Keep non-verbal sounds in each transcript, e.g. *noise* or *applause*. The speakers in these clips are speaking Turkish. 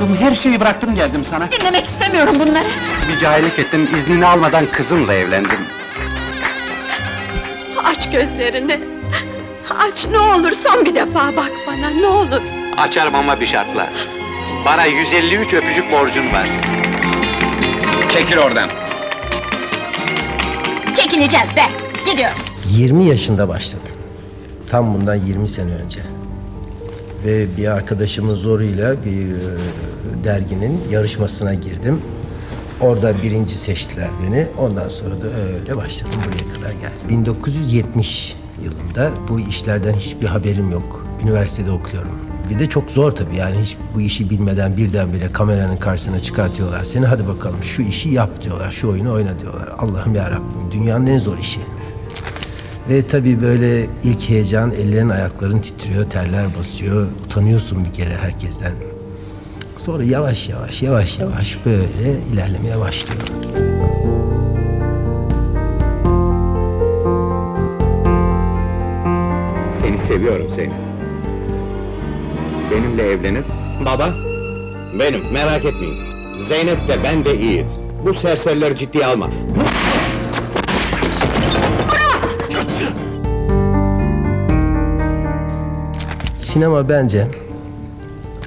bıraktım, her şeyi bıraktım geldim sana. Dinlemek istemiyorum bunları. Bir cahillik ettim, iznini almadan kızımla evlendim. Aç gözlerini. Aç ne olur son bir defa bak bana ne olur. Açarım ama bir şartla. Bana 153 öpücük borcun var. Çekil oradan. Çekileceğiz be. Gidiyoruz. 20 yaşında başladım. Tam bundan 20 sene önce. Ve bir arkadaşımın zoruyla bir e, derginin yarışmasına girdim. Orada birinci seçtiler beni. Ondan sonra da öyle başladım buraya kadar geldim. 1970 yılında bu işlerden hiçbir haberim yok. Üniversitede okuyorum. Bir de çok zor tabii yani hiç bu işi bilmeden birdenbire kameranın karşısına çıkartıyorlar seni. Hadi bakalım şu işi yap diyorlar, şu oyunu oyna diyorlar. Allah'ım ya dünyanın en zor işi. Ve tabii böyle ilk heyecan ellerin ayakların titriyor, terler basıyor. Utanıyorsun bir kere herkesten. Sonra yavaş yavaş yavaş yavaş böyle ilerlemeye başlıyor. Seni seviyorum Zeynep. Benimle evlenir Baba, benim merak etmeyin. Zeynep de ben de iyiyiz. Bu serserileri ciddiye alma. Sinema bence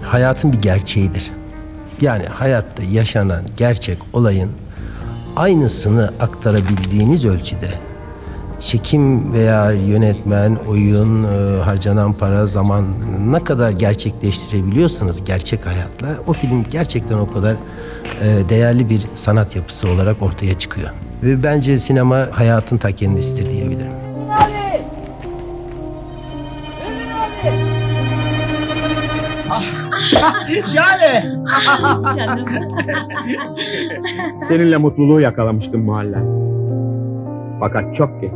hayatın bir gerçeğidir. Yani hayatta yaşanan gerçek olayın aynısını aktarabildiğiniz ölçüde çekim veya yönetmen, oyun, e, harcanan para, zaman ne kadar gerçekleştirebiliyorsanız gerçek hayatla o film gerçekten o kadar e, değerli bir sanat yapısı olarak ortaya çıkıyor. Ve bence sinema hayatın ta kendisidir diyebilirim. *laughs* *laughs* Seninle mutluluğu yakalamıştım mahalle. Fakat çok geç.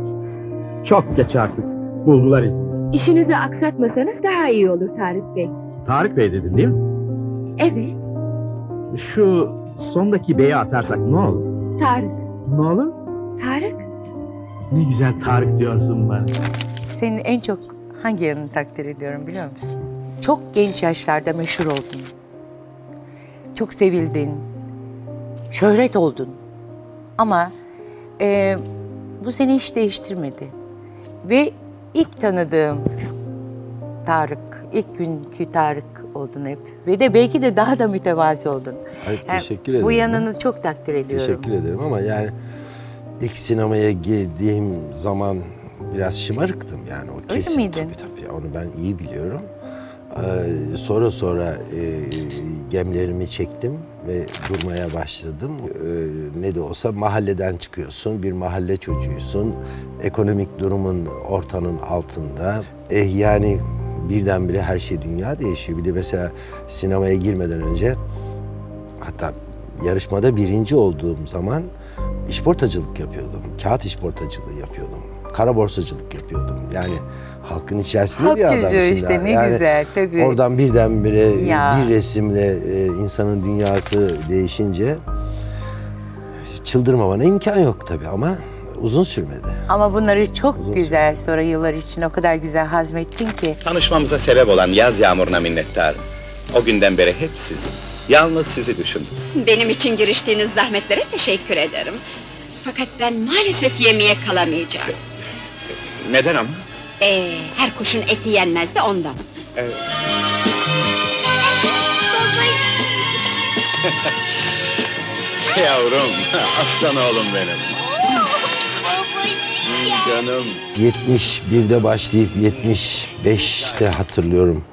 Çok geç artık. Buldular izini. İşinizi aksatmasanız daha iyi olur Tarık Bey. Tarık Bey dedin değil mi? Evet, Şu sondaki beyi atarsak ne olur? Tarık. Ne olur? Tarık? Ne güzel Tarık diyorsun bana. Senin en çok hangi yanını takdir ediyorum biliyor musun? Çok genç yaşlarda meşhur oldun. Çok sevildin. Şöhret oldun. Ama e, bu seni hiç değiştirmedi. Ve ilk tanıdığım Tarık, ilk günkü Tarık oldun hep. Ve de belki de daha da mütevazi oldun. Hayır, Yani teşekkür Bu ederim. yanını çok takdir ediyorum. Teşekkür ederim ama yani ilk sinemaya girdiğim zaman biraz şımarıktım yani o kesin. miydin? Tabii tabii onu ben iyi biliyorum. Ee, sonra sonra e, gemlerimi çektim ve durmaya başladım. Ee, ne de olsa mahalleden çıkıyorsun, bir mahalle çocuğuysun. Ekonomik durumun ortanın altında. Eh yani birdenbire her şey dünya değişiyor. Bir de mesela sinemaya girmeden önce hatta yarışmada birinci olduğum zaman işportacılık yapıyordum. Kağıt işportacılığı yapıyordum. Kara borsacılık yapıyordum. Yani halkın içerisinde Halk bir adam çocuğu işte, ne Yani güzel, tabii. Oradan birdenbire Ya. bir resimle e, insanın dünyası değişince çıldırmamana imkan yok tabii ama uzun sürmedi. Ama bunları çok Uzun güzel sonra yıllar için o kadar güzel hazmettin ki. Tanışmamıza sebep olan yaz yağmuruna minnettarım. O günden beri hep sizi, yalnız sizi düşündüm. Benim için giriştiğiniz zahmetlere teşekkür ederim. Fakat ben maalesef yemeğe kalamayacağım. Neden ama? Ee, her kuşun eti yenmez de ondan. Yavrum, *laughs* aslan oğlum benim. Canım. 71'de başlayıp 75'te hatırlıyorum.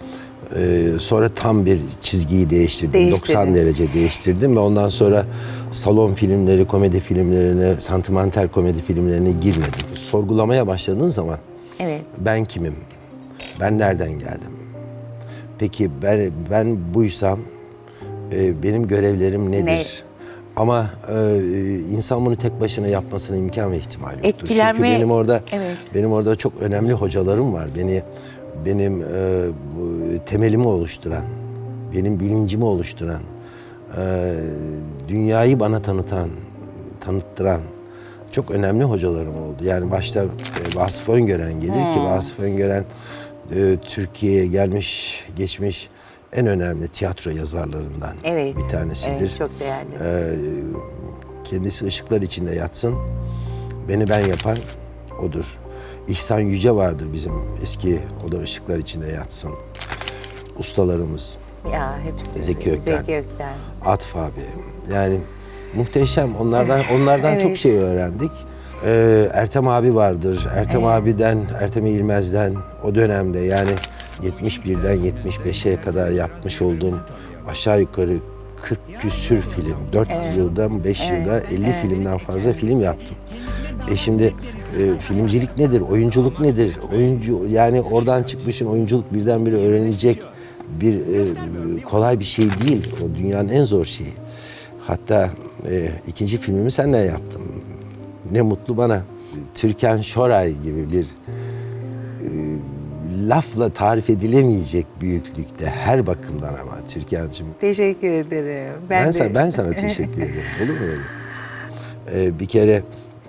Ee, sonra tam bir çizgiyi değiştirdim. Değiştirdin. 90 derece değiştirdim ve ondan sonra salon filmleri, komedi filmlerine, santimental komedi filmlerine girmedim. Sorgulamaya başladığın zaman Evet. ben kimim? Ben nereden geldim? Peki ben ben buysam e, benim görevlerim nedir? Ne? Ama e, insan bunu tek başına yapmasına imkan ve ihtimal yoktur. Etkilenme- Çünkü benim orada Evet. benim orada çok önemli hocalarım var. Beni benim e, temelimi oluşturan, benim bilincimi oluşturan, e, dünyayı bana tanıtan, tanıttıran çok önemli hocalarım oldu. Yani başta e, Vasıf Öngören gelir ki Vasıf Öngören e, Türkiye'ye gelmiş, geçmiş en önemli tiyatro yazarlarından Evet. bir tanesidir. Evet, çok değerli. Ee, kendisi ışıklar içinde yatsın. Beni ben yapan odur. İhsan Yüce vardır bizim eski o da ışıklar içinde yatsın. Ustalarımız. Ya hepsi. Zeki Ökten. Zeki Ökten. Atıf abi. Yani muhteşem. Onlardan *laughs* onlardan çok Evet. şey öğrendik. Ee, Ertem abi vardır. Ertem abiden, Ertem İlmez'den o dönemde yani 71'den 75'e kadar yapmış olduğum aşağı yukarı 40 küsür film. 4 yılda 5 yılda 50 filmden fazla film yaptım. E şimdi e, filmcilik nedir? Oyunculuk nedir? Oyuncu yani oradan çıkmışın oyunculuk birdenbire öğrenilecek bir e, kolay bir şey değil. O dünyanın en zor şeyi. Hatta e, ikinci filmimi senden yaptım. Ne mutlu bana. Türkan Şoray gibi bir e, lafla tarif edilemeyecek büyüklükte her bakımdan ama Türkan'cığım. Teşekkür ederim. Ben, de- sana, ben sana teşekkür ederim. Olur mu öyle? Ee, bir kere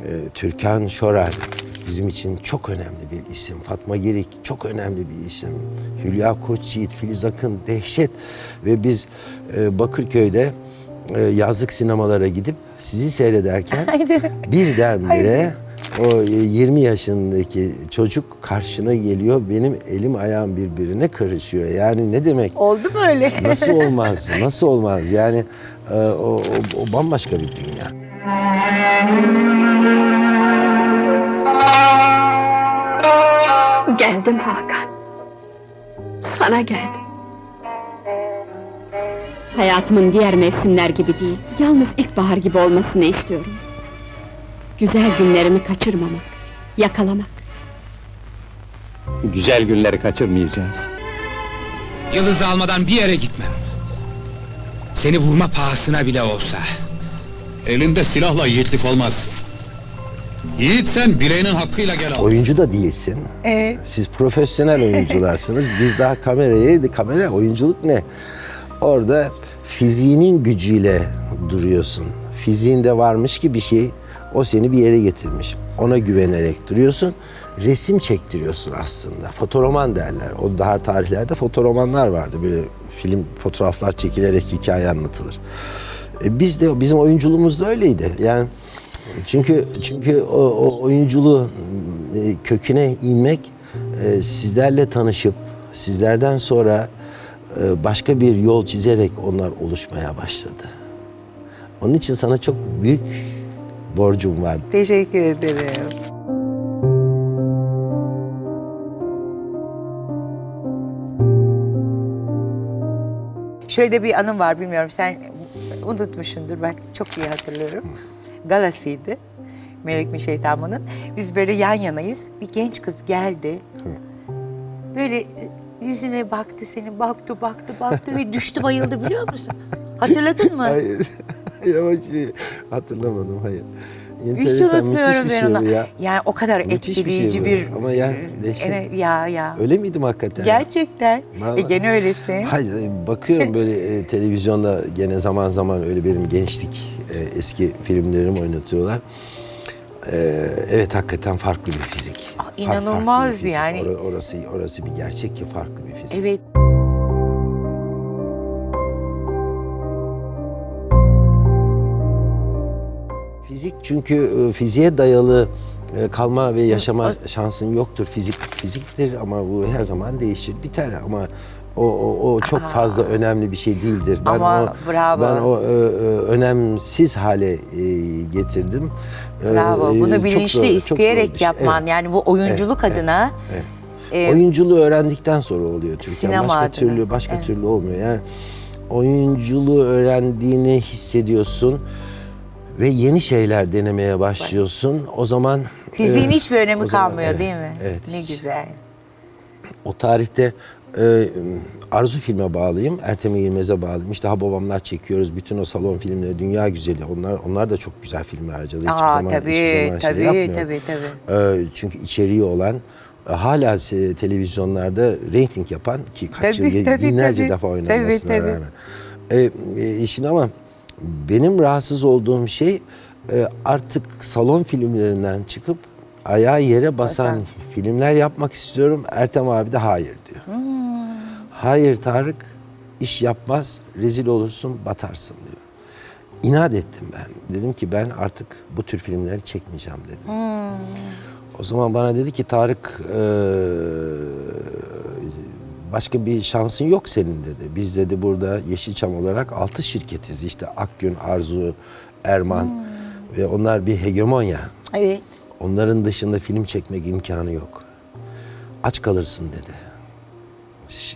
e, Türkan Şoray bizim için çok önemli bir isim. Fatma Girik çok önemli bir isim. Hülya Koçyiğit, Filiz Akın dehşet. Ve biz e, Bakırköy'de e, yazlık sinemalara gidip sizi seyrederken *laughs* birdenbire o e, 20 yaşındaki çocuk karşına geliyor. Benim elim ayağım birbirine karışıyor. Yani ne demek? Oldu mu öyle? Nasıl *laughs* olmaz? Nasıl olmaz? Yani e, o, o, o bambaşka bir dünya. Geldim Hakan. Sana geldim. Hayatımın diğer mevsimler gibi değil, yalnız ilkbahar gibi olmasını istiyorum. Güzel günlerimi kaçırmamak, yakalamak. Güzel günleri kaçırmayacağız. Yıldızı almadan bir yere gitmem. Seni vurma pahasına bile olsa. Elinde silahla yiğitlik olmaz. Yiğit sen bileğinin hakkıyla gel al. Oyuncu da değilsin. Evet. Siz profesyonel oyuncularsınız. Biz daha kameraya, kamera oyunculuk ne? Orada fiziğinin gücüyle duruyorsun. Fiziğinde varmış ki bir şey, o seni bir yere getirmiş. Ona güvenerek duruyorsun. Resim çektiriyorsun aslında. Fotoroman derler. O daha tarihlerde fotoromanlar vardı. Böyle film fotoğraflar çekilerek hikaye anlatılır. E biz de bizim oyunculuğumuz da öyleydi. Yani çünkü çünkü o, o oyunculuğu e, köküne inmek e, sizlerle tanışıp sizlerden sonra e, başka bir yol çizerek onlar oluşmaya başladı. Onun için sana çok büyük borcum var. Teşekkür ederim. Şöyle bir anım var bilmiyorum sen unutmuşsundur ben çok iyi hatırlıyorum. Galasıydı. Melek mi Şeytanım'ın. Biz böyle yan yanayız. Bir genç kız geldi. Böyle yüzüne baktı seni baktı baktı baktı ve düştü bayıldı biliyor musun? Hatırladın mı? Hayır. *laughs* Hayır ama şey, hatırlamadım hayır. Hiç Enteresan, unutmuyorum müthiş bir ben şey onu. bu ya. Yani o kadar Müthiş bir şey etkileyici bu. bir... Ama ya, dehşet. Evet ya ya. Öyle miydim hakikaten? Gerçekten. Vallahi. E gene öylesin. Hayır, e, bakıyorum böyle e, televizyonda gene zaman zaman öyle benim gençlik e, eski filmlerimi oynatıyorlar. E, evet hakikaten farklı bir fizik. Aa, inanılmaz farklı bir fizik. yani. Ora- orası orası bir gerçek ki farklı bir fizik. Evet. Fizik çünkü e, fiziğe dayalı e, kalma ve yaşama şansın yoktur. Fizik fiziktir ama bu her zaman değişir, biter ama o, o, o çok fazla önemli bir şey değildir. Ben Ama o, bravo. Ben o e, önemsiz hale e, getirdim. Bravo. Bunu bilinçli zor- isteyerek şey. yapman. Evet. Yani bu oyunculuk Evet, adına evet. e, Oyunculuğu öğrendikten sonra oluyor Türkan. Sinema başka adına. türlü başka Evet. türlü olmuyor. Yani oyunculuğu öğrendiğini hissediyorsun ve yeni şeyler denemeye başlıyorsun. O zaman fiziğin e, hiçbir önemi zaman- kalmıyor evet, değil mi? Evet. Ne hiç. güzel. O tarihte e, Arzu filme bağlıyım. Ertem İlmez'e bağlıyım. İşte Ha Babamlar çekiyoruz. Bütün o salon filmleri dünya güzeli. Onlar onlar da çok güzel filmler harcadı. Hiçbir Aa zaman, tabii hiçbir zaman şey tabii yapmıyor. tabii tabii. E, çünkü içeriği olan e, hala televizyonlarda reyting yapan ki kaç Tabii, yıl tabii, binlerce tabii. defa oynanmasına Tabii, tabii. rağmen. E, e, şimdi ama benim rahatsız olduğum şey e, artık salon filmlerinden çıkıp ayağı yere basan Basan. filmler yapmak istiyorum. Ertem abi de hayır diyor. Hmm. Hayır Tarık iş yapmaz, rezil olursun, batarsın diyor. İnat ettim ben. Dedim ki ben artık bu tür filmleri çekmeyeceğim dedim. O zaman bana dedi ki Tarık eee, başka bir şansın yok senin dedi. Biz dedi burada Yeşilçam olarak altı şirketiz. İşte Akgün, Arzu, Erman ve onlar bir hegemonya. Evet. Onların dışında film çekmek imkanı yok. Aç kalırsın dedi.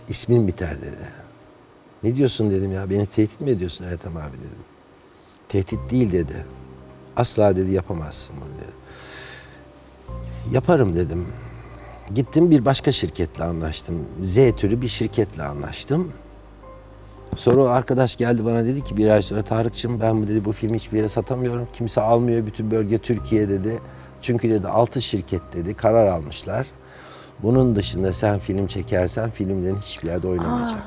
İsmin biter dedi. Ne diyorsun dedim ya beni tehdit mi ediyorsun Ertem abi dedim. Tehdit değil dedi. Asla dedi yapamazsın bunu dedi. Yaparım dedim. Gittim bir başka şirketle anlaştım. Z türü bir şirketle anlaştım. Sonra o arkadaş geldi bana dedi ki bir ay sonra Tarık'cığım ben bu dedi bu filmi hiçbir yere satamıyorum. Kimse almıyor bütün bölge Türkiye dedi. Çünkü dedi altı şirket dedi karar almışlar. Bunun dışında sen film çekersen filmlerin hiçbir yerde oynamayacak.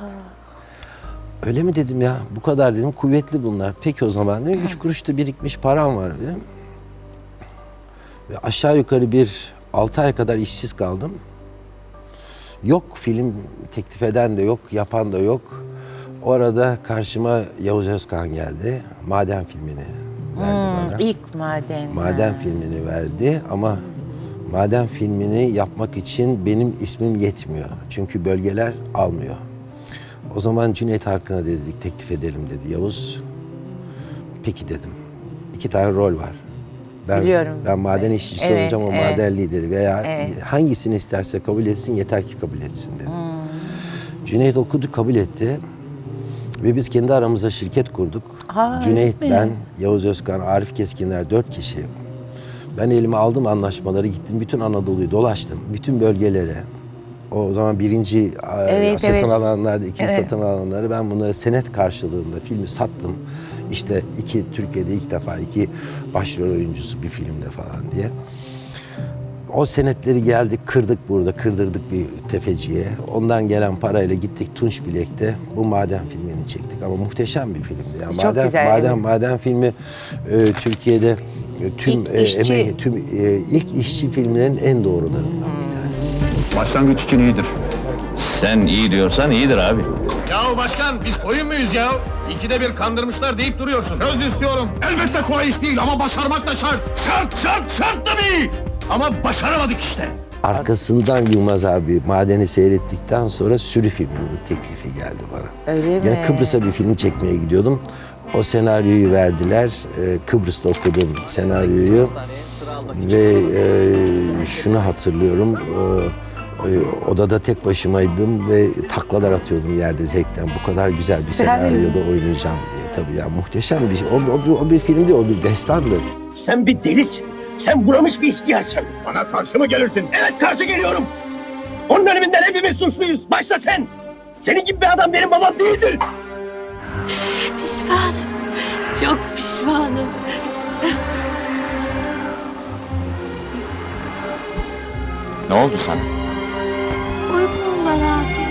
Öyle mi dedim ya bu kadar dedim kuvvetli bunlar. Peki o zaman dedim üç kuruşta birikmiş param var dedim. Ve aşağı yukarı bir altı ay kadar işsiz kaldım. Yok film teklif eden de yok, yapan da yok. O arada karşıma Yavuz Özkan geldi. Maden filmini verdi bana. İlk maden. Maden filmini verdi ama maden filmini yapmak için benim ismim yetmiyor. Çünkü bölgeler almıyor. O zaman Cüneyt Arkın'a dedik teklif edelim dedi Yavuz. Peki dedim. İki tane rol var. Ben, Biliyorum. Ben maden işçisi Evet, olacağım o evet. maden lideri veya Evet. hangisini isterse kabul etsin yeter ki kabul etsin dedi. Cüneyt okudu kabul etti. Ve biz kendi aramızda şirket kurduk. Aa, Cüneyt, ben, Yavuz Özkan, Arif Keskinler dört kişi. Ben elime aldım anlaşmaları gittim bütün Anadolu'yu dolaştım. Bütün bölgelere. O zaman birinci a, Evet, satın evet. alanlarda, ikinci Evet. satın alanları ben bunları senet karşılığında filmi sattım. İşte iki Türkiye'de ilk defa iki başrol oyuncusu bir filmde falan diye. O senetleri geldik kırdık burada, kırdırdık bir tefeciye. Ondan gelen parayla gittik Tunç Bilek'te bu maden filmini çektik. Ama muhteşem bir filmdi. Yani Çok maden, güzel, maden, maden filmi e, Türkiye'de e, tüm İlk e, işçi. emeği, tüm e, ilk işçi filmlerin en doğrularından bir tanesi. Başlangıç için iyidir. Sen iyi diyorsan iyidir abi. Yahu başkan biz koyun muyuz ya? İkide bir kandırmışlar deyip duruyorsun. Söz istiyorum. Elbette kolay iş değil ama başarmak da şart. Şart şart şart tabii. Ama başaramadık işte. Arkasından Yılmaz abi madeni seyrettikten sonra sürü filminin teklifi geldi bana. Öyle mi? Yine Kıbrıs'a bir film çekmeye gidiyordum. O senaryoyu verdiler. Ee, Kıbrıs'ta okudum senaryoyu. Ve e, şunu hatırlıyorum. e, e, odada tek başımaydım ve taklalar atıyordum yerde zevkten. Bu kadar güzel bir Sen- senaryoda oynayacağım diye. Tabii ya muhteşem bir şey. O, o, bir- o bir film değil, o bir destandı. Sen bir delisin. Sen buramış bir ihtiyarsın. Bana karşı mı gelirsin? Evet karşı geliyorum. Onun ölümünden hepimiz suçluyuz. Başla sen. Senin gibi bir adam benim babam değildir. Pişmanım. Çok pişmanım. Ne oldu sana? Uykum var.